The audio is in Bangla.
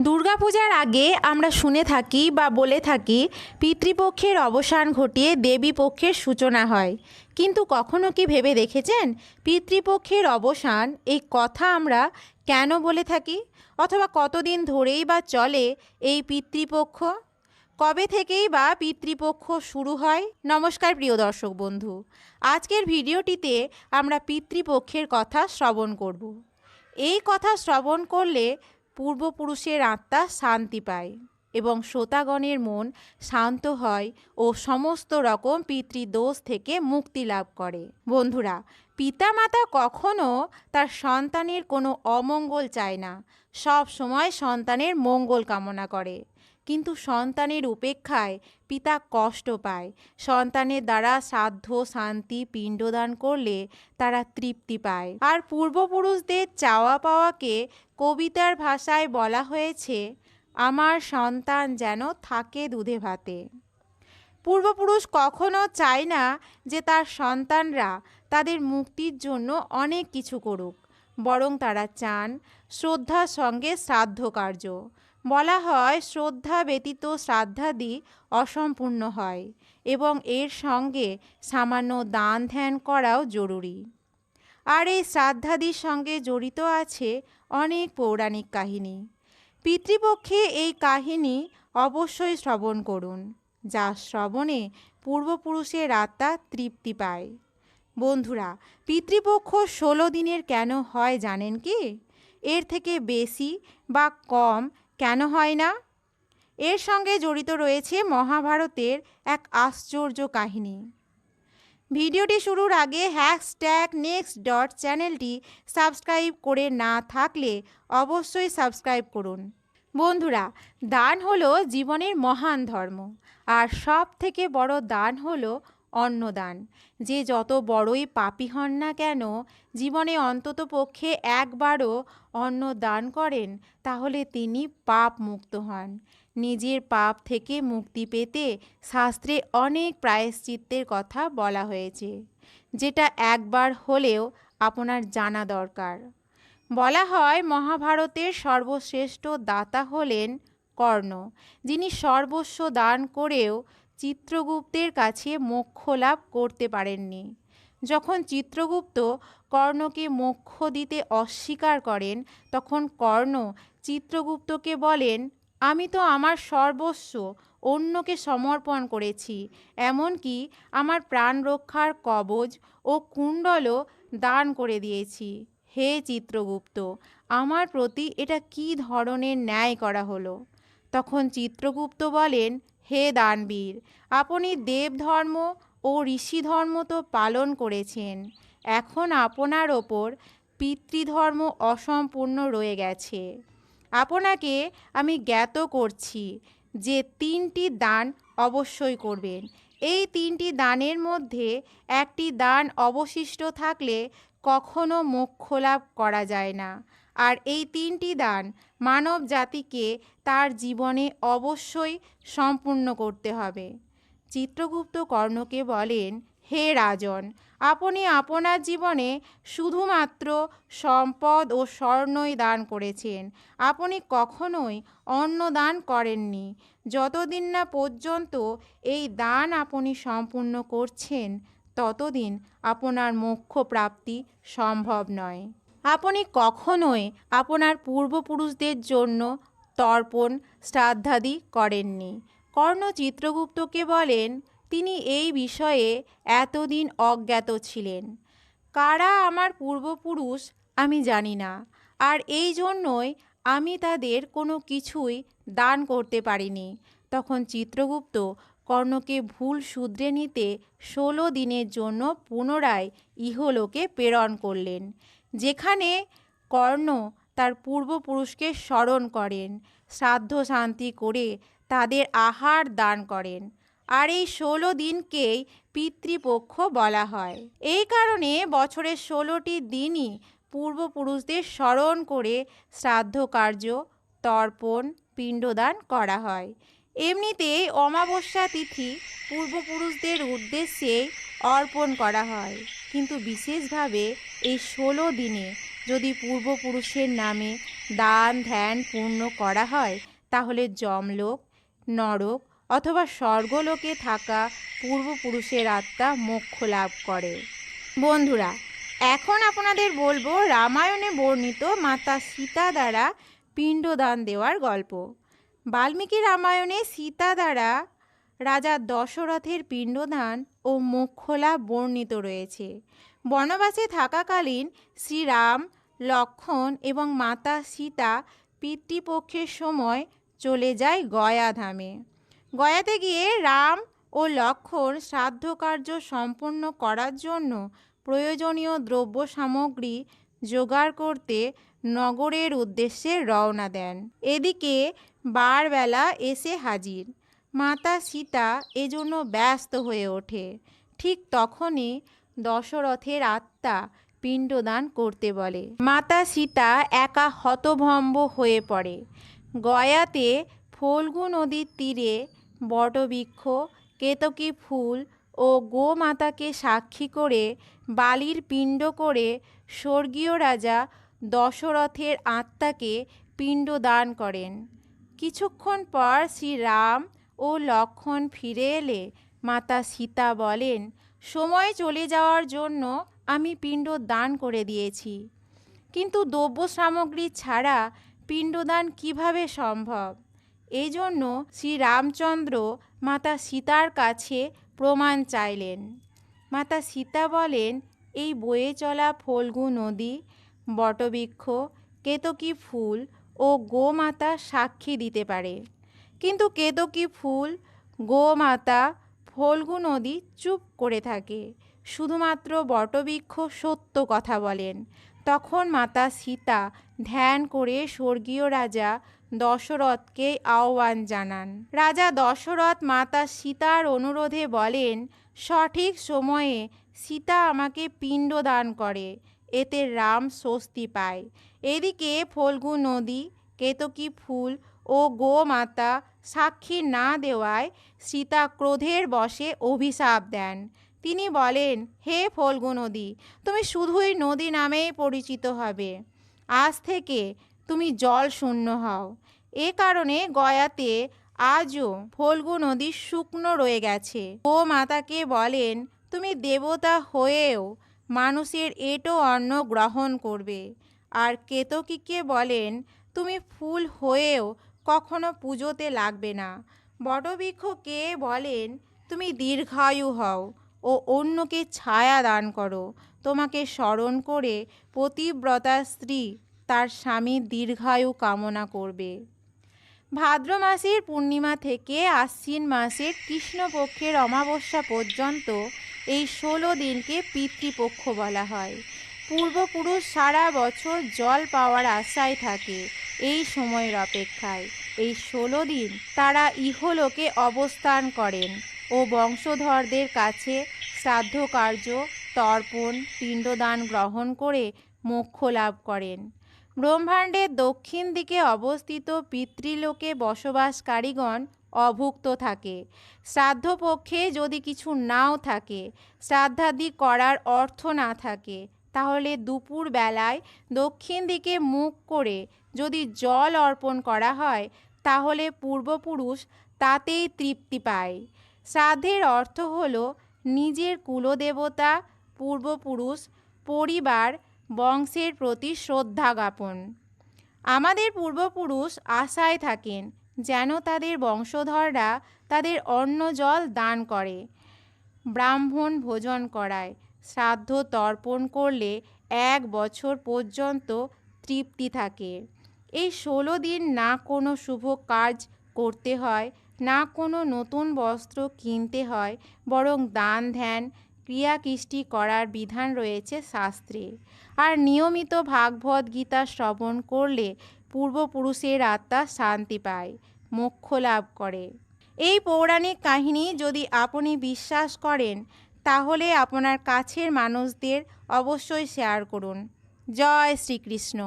দুর্গাপূজার আগে আমরা শুনে থাকি বা বলে থাকি, পিতৃপক্ষের অবসান ঘটিয়ে দেবী পক্ষের সূচনা হয়। কিন্তু কখনো কি ভেবে দেখেছেন? পিতৃপক্ষের অবসান, এই কথা আমরা কেন বলে থাকি? অথবা কতদিন ধরেই বা চলে এই পিতৃপক্ষ? কবে থেকেই বা পিতৃপক্ষ শুরু হয়? নমস্কার প্রিয় দর্শক বন্ধু। আজকের ভিডিওটিতে আমরা পিতৃপক্ষের কথা শ্রবণ করব। এই কথা শ্রবণ করলে পূর্বপুরুষের আত্মা শান্তি পায় এবং শ্রোতাগণের মন শান্ত হয় ও সমস্ত রকম পিতৃদোষ থেকে মুক্তি লাভ করে। বন্ধুরা, পিতামাতা কখনো তার সন্তানের কোনো অমঙ্গল চায় না। সব সময় সন্তানের মঙ্গল কামনা করে। কিন্তু সন্তানের উপেক্ষায় পিতা কষ্ট পায়। সন্তানের দ্বারা সাধ্য, শান্তি, পিণ্ডদান করলে তারা তৃপ্তি পায়। আর পূর্বপুরুষদের চাওয়া পাওয়াকে কবিতার ভাষায় বলা হয়েছে, আমার সন্তান যেন থাকে দুধে ভাতে। পূর্বপুরুষ কখনো চায় না যে তার সন্তানরা তাদের মুক্তির জন্য অনেক কিছু করুক, বরং তারা চান শ্রদ্ধার সঙ্গে শ্রাদ্ধ কার্য বলা হয়, শ্রদ্ধা ব্যতীত শ্রাদ্ধাদি অসম্পূর্ণ হয় এবং এর সঙ্গে সামান্য দান ধ্যান করাও জরুরি। আর এই শ্রাদ্ধাদির সঙ্গে জড়িত আছে অনেক পৌরাণিক কাহিনী। পিতৃপক্ষে এই কাহিনী অবশ্যই শ্রবণ করুন, যা শ্রবণে পূর্বপুরুষের আত্মা তৃপ্তি পায়। বন্ধুরা, পিতৃপক্ষ ষোলো দিনের কেন হয় জানেন কি? এর থেকে বেশি বা কম কেন হয় না? এর সঙ্গে জড়িত রয়েছে মহাভারতের এক আশ্চর্য কাহিনী। ভিডিওটি শুরুর আগে হ্যাশট্যাগ নেক্সট ডট চ্যানেলটি সাবস্ক্রাইব করে না থাকলে অবশ্যই সাবস্ক্রাইব করুন। বন্ধুরা, দান হলো জীবনের মহান ধর্ম, আর সব থেকে বড় দান হলো অন্নদান। যে যত বড়ই পাপী হন না কেন, জীবনে অন্তত পক্ষে একবারও অন্ন দান করেন, তাহলে তিনি পাপ মুক্ত হন। নিজের পাপ থেকে মুক্তি পেতে শাস্ত্রে অনেক প্রায়শ্চিত্তের কথা বলা হয়েছে, যেটা একবার হলেও আপনার জানা দরকার। বলা হয় মহাভারতের সর্বশ্রেষ্ঠ দাতা হলেন কর্ণ, যিনি সর্বস্ব দান করেও চিত্রগুপ্তের কাছে মোক্ষ লাভ করতে পারেননি। যখন চিত্রগুপ্ত কর্ণকে মোক্ষ দিতে অস্বীকার করেন, তখন কর্ণ চিত্রগুপ্তকে বলেন আমি তো আমার সর্বস্ব অন্যকে সমর্পণ করেছি, এমনকি আমার প্রাণ রক্ষার কবজ ও কুণ্ডলও দান করে দিয়েছি। হে চিত্রগুপ্ত, আমার প্রতি এটা কি ধরনের ন্যায় করা হলো? তখন চিত্রগুপ্ত বলেন, হে দানবীর, আপনি দেবধর্ম ও ঋষিধর্ম তো পালন করেছেন, এখন আপনার ওপর পিতৃধর্ম অসম্পূর্ণ রয়ে গেছে। আপনাকে আমি জ্ঞাত করছি যে তিনটি দান অবশ্যই করবেন। এই তিনটি দানের মধ্যে একটি দান অবশিষ্ট থাকলে কখনো মোক্ষ লাভ করা যায় না। আর এই তিনটি দান মানব জাতিকে তার জীবনে অবশ্যই সম্পূর্ণ করতে হবে। চিত্রগুপ্ত কর্ণকে বলেন, হে রাজন আপনি আপনার জীবনে শুধুমাত্র সম্পদ ও স্বর্ণই দান করেছেন। আপনি কখনোই অন্ন দান করেননি। যতদিন না পর্যন্ত এই দান আপনি সম্পূর্ণ করছেন, ততদিন আপনার মোক্ষ প্রাপ্তি সম্ভব নয়। আপনি কখনোই আপনার পূর্বপুরুষদের জন্য তর্পণ, শ্রাদ্ধাদি করেননি। কর্ণ চিত্রগুপ্তকে বলেন তিনি এই বিষয়ে এতদিন অজ্ঞাত ছিলেন। কারা আমার পূর্বপুরুষ আমি জানি না, আর এই জন্যই আমি তাদের কোনো কিছুই দান করতে পারিনি। তখন চিত্রগুপ্ত কর্ণকে ভুল শুধরে নিতে ষোলো দিনের জন্য পুনরায় ইহলোকে প্রেরণ করলেন, যেখানে কর্ণ তার পূর্বপুরুষকে স্মরণ করেন, শ্রাদ্ধ শান্তি করে তাদের আহার দান করেন। আর এই ষোলো দিনকেই পিতৃপক্ষ বলা হয়। এই কারণে বছরের ষোলোটি দিনই পূর্বপুরুষদের স্মরণ করে শ্রাদ্ধ কার্য, তর্পণ, পিণ্ডদান করা হয়। এমনিতেই অমাবস্যা তিথি পূর্বপুরুষদের উদ্দেশ্যে অর্পণ করা হয়। কিন্তু বিশেষভাবে এই ষোলো দিনে যদি পূর্বপুরুষের নামে দান, ধ্যান পূর্ণ করা হয়, তাহলে যমলোক, নরক অথবা স্বর্গলোকে থাকা পূর্বপুরুষের আত্মা মোক্ষ লাভ করে। বন্ধুরা, এখন আপনাদের বলব রামায়ণে বর্ণিত মাতা সীতা দ্বারা পিণ্ডদান দেওয়ার গল্প। বাল্মীকি রামায়ণে সীতা দ্বারা রাজা দশরথের পিণ্ডদান ও মোক্ষলা বর্ণিত রয়েছে। বনবাসে থাকাকালীন শ্রীরাম, লক্ষণ এবং মাতা সীতা পিতৃপক্ষের সময় চলে যায় গয়া ধামে। গয়াতে গিয়ে রাম ও লক্ষণ শ্রাদ্ধ কার্য সম্পন্ন করার জন্য প্রয়োজনীয় দ্রব্য সামগ্রী জোগাড় করতে নগরের উদ্দেশ্যে রওনা দেন। এদিকে বারবেলা এসে হাজির। মাতা সীতা এজন্য ব্যস্ত হয়ে ওঠে। ঠিক তখনই দশরথের আত্মা পিণ্ডদান করতে বলে। মাতা সীতা একা হতভম্ব হয়ে পড়ে। গয়াতে ফল্গু নদীর তীরে বটবৃক্ষ, কেতকী ফুল ও গোমাতাকে সাক্ষী করে বালির পিণ্ড করে স্বর্গীয় রাজা দশরথের আত্মাকে পিণ্ড দান করেন। কিছুক্ষণ পর শ্রীরাম ও লক্ষণ ফিরে এলে মাতা সীতা বলেন, সময় চলে যাওয়ার জন্য আমি পিণ্ড দান করে দিয়েছি। কিন্তু দ্রব্য সামগ্রী ছাড়া পিণ্ডদান কীভাবে সম্ভব? এই জন্য শ্রীরামচন্দ্র মাতা সীতার কাছে প্রমাণ চাইলেন। মাতা সীতা বলেন, এই বয়ে চলা ফল্গু নদী, বটবৃক্ষ, কেতকী ফুল ও গোমাতা সাক্ষী দিতে পারে। কিন্তু কেতকী ফুল, গোমাতা, ফল্গু নদী চুপ করে থাকে। শুধুমাত্র বটবৃক্ষ সত্য কথা বলেন। তখন মাতা সীতা ধ্যান করে স্বর্গীয় রাজা দশরথকে আহ্বান জানান। রাজা দশরথ মাতা সীতার অনুরোধে বলেন, সঠিক সময়ে সীতা আমাকে পিণ্ড দান করে, এতে রাম স্বস্তি পায়। এদিকে ফল্গু নদী, কেতকী ফুল ও গোমাতা সাক্ষী না দেওয়ায় সীতা ক্রোধের বশে অভিশাপ দেন। তিনি বলেন, হে ফল্গু নদী তুমি শুধুই নদী নামেই পরিচিত হবে। আজ থেকে তুমি জল শূন্য হও। এ কারণে গয়াতে আজও ফল্গু নদী শুকনো রয়ে গেছে। ও মাতাকে বলেন, তুমি দেবতা হয়েও মানুষের এটো অন্ন গ্রহণ করবে। আর কেতকীকে বলেন, তুমি ফুল হয়েও কখনো পুজোতে লাগবে না। বটবৃক্ষকে বলেন, তুমি দীর্ঘায়ু হও ও অন্যকে ছায়া দান করো। তোমাকে স্মরণ করে পতিব্রতা স্ত্রী তার স্বামীর দীর্ঘায়ু কামনা করবে। ভাদ্র মাসের পূর্ণিমা থেকে আশ্বিন মাসের কৃষ্ণপক্ষের অমাবস্যা পর্যন্ত এই ষোলো দিনকে পিতৃপক্ষ বলা হয়। পূর্বপুরুষ সারা বছর জল পাওয়ার আশায় থাকে এই সময়ের অপেক্ষায়। এই ষোলো দিন তারা ইহলোকে অবস্থান করেন ও বংশধরদের কাছে শ্রাদ্ধ কার্য তর্পণ, পিণ্ডদান গ্রহণ করে মোক্ষ লাভ করেন। ব্রহ্মাণ্ডের দক্ষিণ দিকে অবস্থিত পিতৃলোকে বসবাসকারীগণ অভুক্ত থাকে। শ্রাদ্ধপক্ষে যদি কিছু নাও থাকে, শ্রাদ্ধাদি করার অর্থ না থাকে, তাহলে দুপুর বেলায় দক্ষিণ দিকে মুখ করে যদি জল অর্পণ করা হয়, তাহলে পূর্বপুরুষ তাতেই তৃপ্তি পায়। শ্রাদ্ধের অর্থ হল নিজের কুলদেবতা, পূর্বপুরুষ, পরিবার বংশের প্রতি শ্রদ্ধা জ্ঞাপন। আমাদের পূর্বপুরুষ আশায় থাকেন যেন তাদের বংশধররা তাদের অন্ন জল দান করে। ব্রাহ্মণ ভোজন করায়, শ্রাদ্ধ তর্পণ করলে এক বছর পর্যন্ত তৃপ্তি থাকে। এই ষোলো দিন না কোনো শুভ কাজ করতে হয়, না কোনো নতুন বস্ত্র কিনতে হয়, বরং দান ধ্যান ক্রিয়াকৃষ্টি করার বিধান রয়েছে শাস্ত্রে আর নিয়মিত ভাগবত গীতা শ্রবণ করলে পূর্বপুরুষের আত্মা শান্তি পায়, মোক্ষ লাভ করে। এই পৌরাণিক কাহিনী যদি আপনি বিশ্বাস করেন, তাহলে আপনার কাছের মানুষদের অবশ্যই শেয়ার করুন। জয় শ্রীকৃষ্ণ।